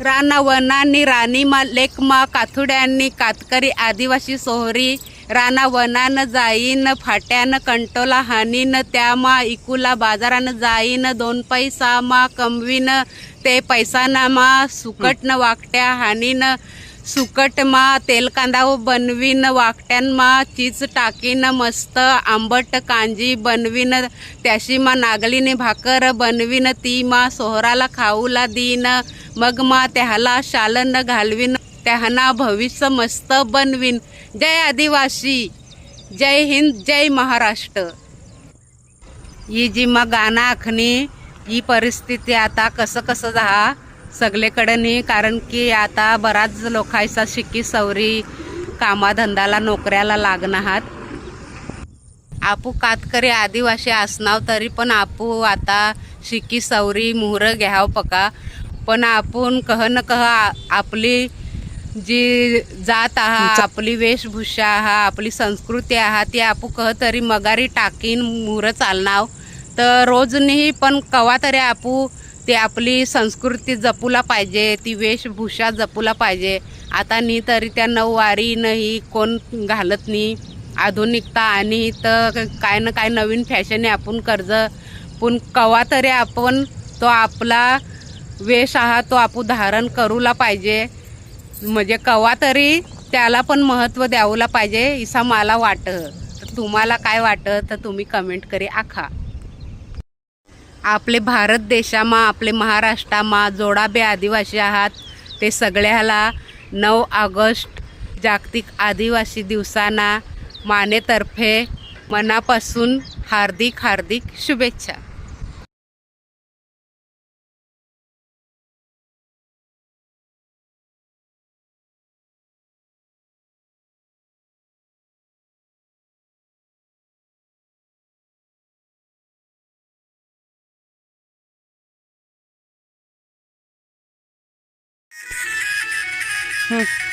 रानावनांनी राणीमा लेकमा काथुड्यांनी कातकरी आदिवासी सोहरी रानावनान जाईन फाट्यान कंटोला हानीन त्यामा इकुला बाजारान जाईन दोन पैसा मा कमवीन ते पैसानामा मा सुकटन वाकट्या हानीन सुकट मा हो बनवीन वाकट्यांमा चीज टाकीन मस्त आंबट कांजी बनवीन त्याशी मा नागलीने भाकर बनवीन ती मा सोहराला खाऊला देईन मग मा त्याला शालन घालवीन त्याना भविष्य मस्त बनवीन. जय आदिवासी जय हिंद जय महाराष्ट्र. ही जी मग गाणं आखणी ही परिस्थिती आता कसं कसं जा सगळीकडं नाही कारण की आता बराच लोकांचा शिकी सवरी कामाधंदाला नोकऱ्याला लागणार आपू कातकरी आदिवासी असनाव तरी पण आपू आता शिकी सवरी मुहूर घ्याव पका. पण आपण कह न कह आपली जी जात आहा आपली वेशभूषा आहा आपली संस्कृती आहा ती आपू कह तरी मगारी टाकीन मुहूर चालनाव. तर रोज नाही पण कवा तरी आपू ते आपली संस्कृती जपूला पाहिजे ती वेशभूषा जपूला पाहिजे. आता नी तरी त्या नऊवारी नाही कोण घालत नाही आधुनिकता आणि तर काय ना काय नवीन फॅशन आहे आपण कर्ज पण कवा तरी आपण तो आपला वेश आहा तो आपण धारण करूला पाहिजे. म्हणजे कवा तरी त्याला पण महत्त्व द्यावला पाहिजे इसा मला वाटत. तुम्हाला काय वाटत तर तुम्ही कमेंट करी आखा. आपले भारत देशामा आपले महाराष्ट्रामा जोडाबे आदिवासी आहात. ते सगळ्याला नऊ ऑगस्ट जागतिक आदिवासी दिवसाना मानेतर्फे मनापासून हार्दिक हार्दिक शुभेच्छा. हं.